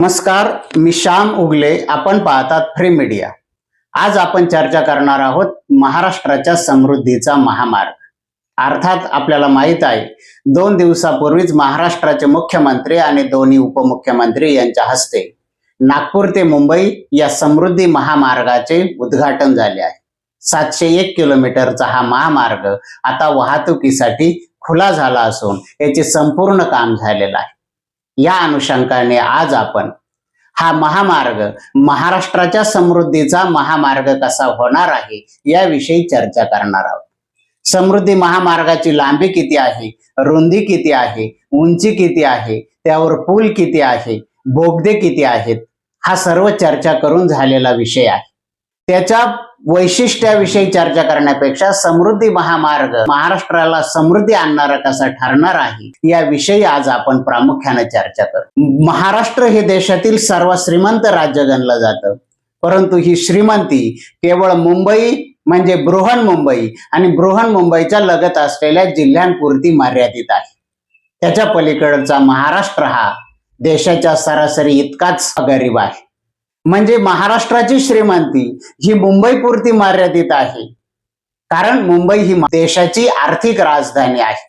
नमस्कार मी श्याम उगले. आपण पाहतात फ्री मीडिया आज आपण चर्चा करणार आहोत महाराष्ट्राच्या समृद्धीचा महामार्ग. अर्थात आपल्याला माहीत आहे दोन दिवसापूर्वीच महाराष्ट्राचे मुख्यमंत्री आणि दोन्ही उपमुख्यमंत्री यांच्या हस्ते नागपूर ते मुंबई या समृद्धी महामार्गाचे उद्घाटन झाले आहे. सातशे एक किलोमीटरचा हा महामार्ग आता वाहतुकीसाठी खुला झाला असून याचे संपूर्ण काम झालेलं आहे. या अनुषंगाने आज आपण हा महामार्ग महाराष्ट्राच्या समृद्धीचा महामार्ग कसा होणार आहे याविषयी चर्चा करणार आहोत. समृद्धी महामार्गाची लांबी किती आहे रुंदी किती आहे उंची किती आहे त्यावर पूल किती आहे बोगदे किती आहेत हा सर्व चर्चा करून झालेला विषय आहे. त्याच्या वैशिष्ट्याविषयी चर्चा करण्यापेक्षा समृद्धी महामार्ग महाराष्ट्राला समृद्धी आणणारा कसा ठरणार आहे याविषयी आज आपण प्रामुख्याने चर्चा करू. महाराष्ट्र हे देशातील सर्वात श्रीमंत राज्य गणलं जातं. परंतु ही श्रीमंती केवळ मुंबई म्हणजे बृहन मुंबई आणि बृहन मुंबईच्या लगत असलेल्या जिल्ह्यांपुरती मर्यादित आहे. त्याच्या पलीकडचा महाराष्ट्र हा देशाच्या सरासरी इतकाच गरीब आहे. म्हणजे महाराष्ट्राची श्रीमंती ही मुंबई पुरती मर्यादित आहे. कारण मुंबई ही देशाची आर्थिक राजधानी आहे.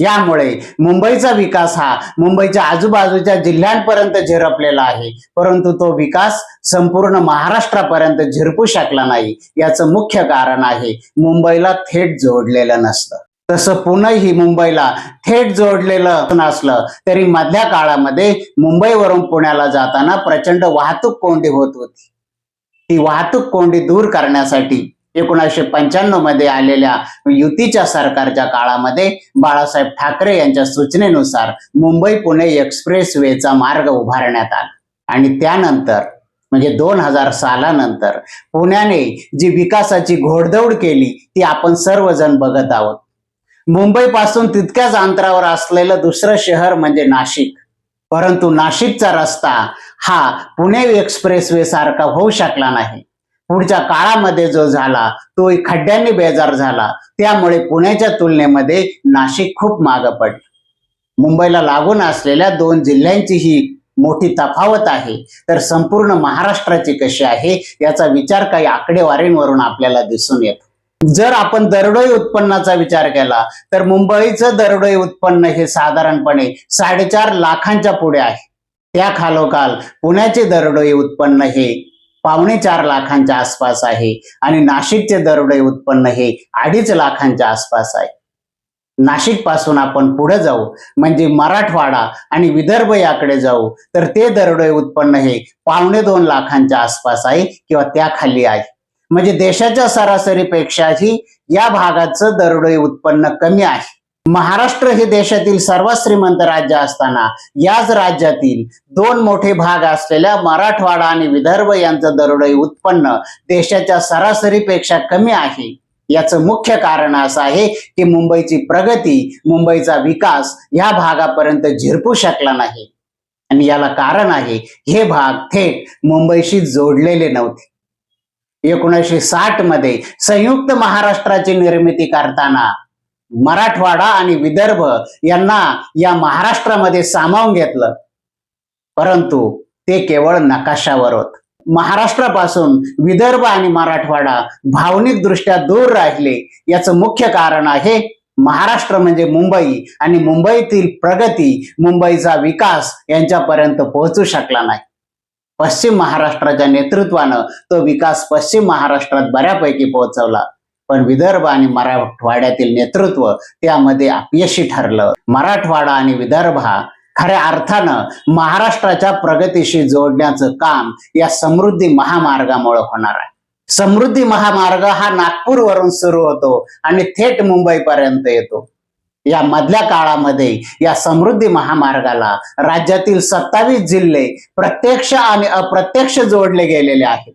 यामुळे मुंबईचा विकास हा मुंबईच्या आजूबाजूच्या जिल्ह्यांपर्यंत झिरपलेला आहे. परंतु तो विकास संपूर्ण महाराष्ट्रापर्यंत झिरपू शकला नाही. याचं मुख्य कारण आहे मुंबईला थेट जोडलेलं नसतं. तसं पुणेही मुंबईला थेट जोडलेलं नसलं तरी मधल्या काळामध्ये मुंबईवरून पुण्याला जाताना प्रचंड वाहतूक कोंडी होत होती. ती वाहतूक कोंडी दूर करण्यासाठी एकोणीसशे पंच्याण्णवमध्ये आलेल्या युतीच्या सरकारच्या काळामध्ये बाळासाहेब ठाकरे यांच्या सूचनेनुसार मुंबई पुणे एक्सप्रेस वेचा मार्ग उभारण्यात आला. आणि त्यानंतर म्हणजे दोन हजार सालानंतर पुण्याने जी विकासाची घोडदौड केली ती आपण सर्वजण बघत आहोत. मुंबईपासून तितक्याच अंतरावर असलेलं दुसरं शहर म्हणजे नाशिक. परंतु नाशिकचा रस्ता हा पुणे एक्सप्रेसवे सारखा होऊ शकला नाही. पुढच्या काळामध्ये जो झाला तो खड्ड्यांनी बेजार झाला. त्यामुळे पुण्याच्या तुलनेमध्ये नाशिक खूप मागं पडलं. मुंबईला लागून असलेल्या दोन जिल्ह्यांची ही मोठी तफावत आहे. तर संपूर्ण महाराष्ट्राची कशी आहे याचा विचार काही आकडेवारींवरून आपल्याला दिसून येतो. जर आपण दरडोई उत्पन्नाचा विचार केला तर मुंबईचं दरडोई उत्पन्न हे साधारणपणे साडेचार लाखांच्या पुढे आहे. त्या खालोखाल पुण्याचे दरडोई उत्पन्न हे पावणे चार लाखांच्या आसपास आहे आणि नाशिकचे दरडोई उत्पन्न हे अडीच लाखांच्या आसपास आहे. नाशिकपासून आपण पुढे जाऊ म्हणजे मराठवाडा आणि विदर्भ याकडे जाऊ तर ते दरडोई उत्पन्न हे पावणे दोन लाखांच्या आसपास आहे किंवा त्या खाली आहे. म्हणजे देशाच्या सरासरीपेक्षाही या भागाचं दरडोई उत्पन्न कमी आहे. महाराष्ट्र हे देशातील सर्वात श्रीमंत राज्य असताना याच राज्यातील दोन मोठे भाग असलेल्या मराठवाडा आणि विदर्भ यांचं दरडोई उत्पन्न देशाच्या सरासरीपेक्षा कमी आहे. याचं मुख्य कारण असं आहे की मुंबईची प्रगती मुंबईचा विकास या भागापर्यंत झिरपू शकला नाही. आणि याला कारण आहे हे भाग थेट मुंबईशी जोडलेले नव्हते. एकोणीसशे साठमध्ये संयुक्त महाराष्ट्राची निर्मिती करताना मराठवाडा आणि विदर्भ यांना या महाराष्ट्रामध्ये सामावून घेतलं. परंतु ते केवळ नकाशावर होत. महाराष्ट्रापासून विदर्भ आणि मराठवाडा भावनिक दृष्ट्या दूर राहिले याचं मुख्य कारण आहे महाराष्ट्र म्हणजे मुंबई आणि मुंबईतील प्रगती मुंबईचा विकास यांच्यापर्यंत पोहोचू शकला नाही. पश्चिम महाराष्ट्राच्या नेतृत्वानं तो विकास पश्चिम महाराष्ट्रात बऱ्यापैकी पोहोचवला. पण विदर्भ आणि मराठवाड्यातील नेतृत्व त्यामध्ये अपयशी ठरलं. मराठवाडा आणि विदर्भ हा खऱ्या अर्थानं महाराष्ट्राच्या प्रगतीशी जोडण्याचं काम या समृद्धी महामार्गामुळे होणार आहे. समृद्धी महामार्ग हा नागपूरवरून सुरू होतो आणि थेट मुंबईपर्यंत येतो. या मधल्या काळामध्ये या समृद्धी महामार्गाला राज्यातील सत्तावीस जिल्हे प्रत्यक्ष आणि अप्रत्यक्ष जोडले गेलेले आहेत.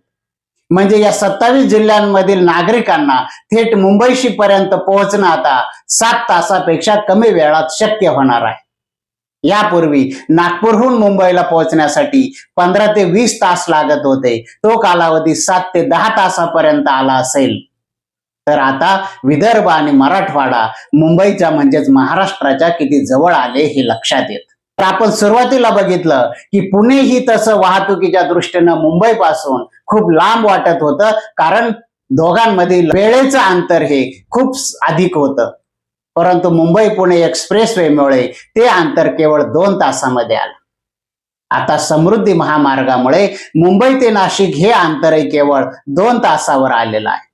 म्हणजे या सत्तावीस जिल्ह्यांमधील नागरिकांना थेट मुंबईशी पर्यंत पोहोचणं आता सात तासापेक्षा कमी वेळात शक्य होणार आहे. यापूर्वी नागपूरहून मुंबईला पोहोचण्यासाठी पंधरा ते वीस तास लागत होते. तो कालावधी सात ते दहा तासापर्यंत आला असेल. तर आता विदर्भ आणि मराठवाडा मुंबईच्या म्हणजेच महाराष्ट्राच्या किती जवळ आले हे लक्षात येत. तर आपण सुरुवातीला बघितलं की पुणे ही तसं वाहतुकीच्या दृष्टीनं मुंबई पासून खूप लांब वाटत होतं कारण दोघांमधील वेळेचं अंतर हे खूप अधिक होतं. परंतु मुंबई पुणे एक्सप्रेस वेमुळे ते अंतर केवळ दोन तासामध्ये आलं. आता समृद्धी महामार्गामुळे मुंबई ते नाशिक हे अंतरही केवळ दोन तासावर आलेलं आहे.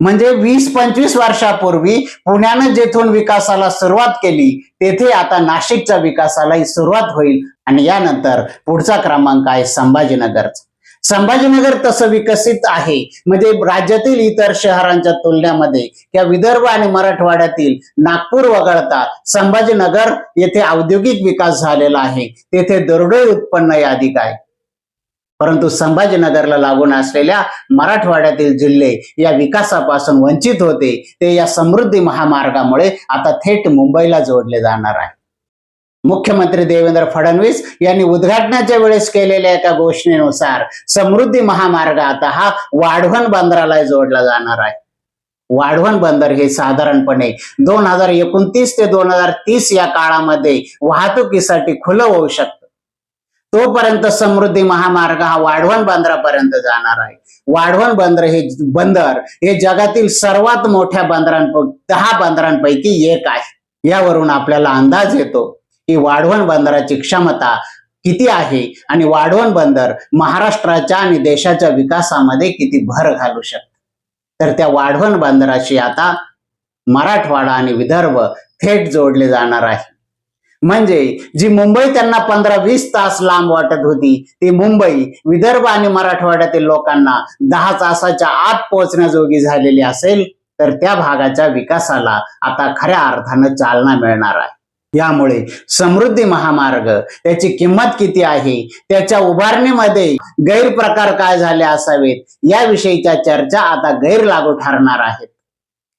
म्हणजे वीस पंचवीस वर्षापूर्वी पुण्यानं जेथून विकासाला सुरुवात केली तेथे आता नाशिकच्या विकासालाही सुरुवात होईल आणि यानंतर पुढचा क्रमांक आहे संभाजीनगरचा संभाजीनगर तसं विकसित आहे. म्हणजे राज्यातील इतर शहरांच्या तुलनेमध्ये किंवा विदर्भ आणि मराठवाड्यातील नागपूर वगळता संभाजीनगर येथे औद्योगिक विकास झालेला आहे. तेथे दरडोई उत्पन्न अधिक आहे परंतु संभाजीनगरला लागून असलेल्या मराठवाड्यातील जिल्हे या विकासापासून वंचित होते ते या समृद्धी महामार्गामुळे आता थेट मुंबईला जोडले जाणार आहे. मुख्यमंत्री देवेंद्र फडणवीस यांनी उद्घाटनाच्या वेळेस केलेल्या एका घोषणेनुसार समृद्धी महामार्ग आता हा वाढवण बंदराला जोडला जाणार आहे. वाढवण बंदर हे साधारणपणे दोन हजार एकोणतीस ते दोन हजार तीस या काळामध्ये वाहतुकीसाठी खुलं होऊ शकतं. तोपर्यंत समृद्धी महामार्ग हा वाढवण बंदरापर्यंत जाणार आहे. वाढवण बंदर हे बंदर हे जगातील सर्वात मोठ्या बंदरांपैकी दहा बंदरांपैकी एक आहे. यावरून आपल्याला अंदाज येतो की वाढवण बंदराची क्षमता किती आहे आणि वाढवण बंदर महाराष्ट्राच्या आणि देशाच्या विकासामध्ये किती भर घालू शकत. तर त्या वाढवण बंदराशी आता मराठवाडा आणि विदर्भ थेट जोडले जाणार आहे. म्हणजे जी मुंबई त्यांना पंधरा वीस तास लांब वाटत होती ती मुंबई विदर्भ आणि मराठवाड्यातील लोकांना दहा तासाच्या आत पोहोचण्याजोगी झालेली असेल तर त्या भागाच्या विकासाला आता खऱ्या अर्थानं चालना मिळणार आहे. यामुळे समृद्धी महामार्ग त्याची किंमत किती आहे त्याच्या उभारणीमध्ये गैरप्रकार काय झाले असावेत याविषयीच्या चर्चा आता गैर लागू ठरणार आहेत.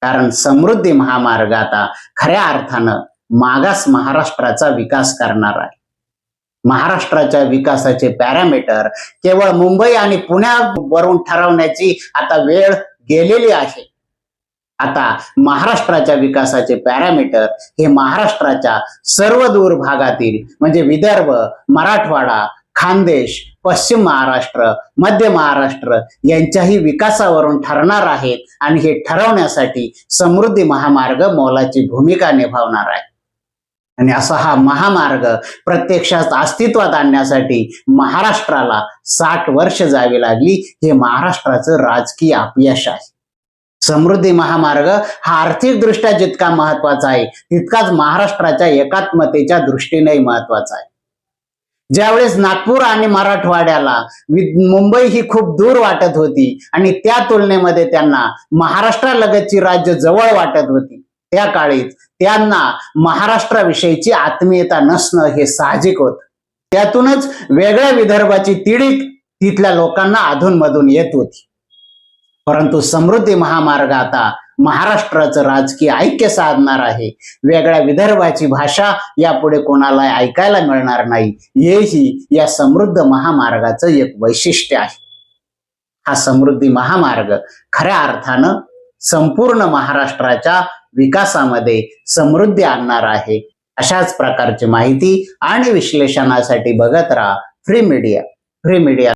कारण समृद्धी महामार्ग आता खऱ्या अर्थानं मागास महाराष्ट्राचा विकास करणार आहे. महाराष्ट्राच्या विकासाचे पॅरामीटर केवळ मुंबई आणि पुण्यावरून ठरवण्याची आता वेळ गेलेली आहे. आता महाराष्ट्राच्या विकासाचे पॅरामीटर हे महाराष्ट्राच्या सर्व दूर भागातील म्हणजे विदर्भ मराठवाडा खानदेश पश्चिम महाराष्ट्र मध्य महाराष्ट्र यांच्याही विकासावरून ठरणार आहेत आणि हे ठरवण्यासाठी समृद्धी महामार्ग मोलाची भूमिका निभावणार आहे. आणि असा हा महामार्ग प्रत्यक्षात अस्तित्वात आणण्यासाठी महाराष्ट्राला साठ वर्ष जावी लागली हे महाराष्ट्राचं राजकीय अपयश आहे. समृद्धी महामार्ग हा आर्थिक दृष्ट्या जितका महत्त्वाचा आहे तितकाच महाराष्ट्राच्या एकात्मतेच्या दृष्टीनेही महत्त्वाचा आहे. ज्यावेळेस नागपूर आणि मराठवाड्याला मुंबई ही खूप दूर वाटत होती आणि त्या तुलनेमध्ये त्यांना महाराष्ट्रालगतची राज्य जवळ वाटत होती त्या काळीत त्यांना महाराष्ट्राविषयीची आत्मीयता नसणं हे साहजिक होत. त्यातूनच वेगळ्या विदर्भाची तिडीक तिथल्या लोकांना अधूनमधून येत होती. परंतु समृद्धी महामार्ग आता महाराष्ट्राचं राजकीय ऐक्य साधणार आहे. वेगळ्या विदर्भाची भाषा यापुढे कोणाला ऐकायला मिळणार नाही. हेही या समृद्ध महामार्गाचं एक वैशिष्ट्य आहे. हा समृद्धी महामार्ग खऱ्या अर्थानं संपूर्ण महाराष्ट्राच्या विकासामध्ये समृद्धी आणणार आहे. अशाच प्रकारची माहिती आणि विश्लेषणासाठी बघत राहा फ्री मीडिया. Free media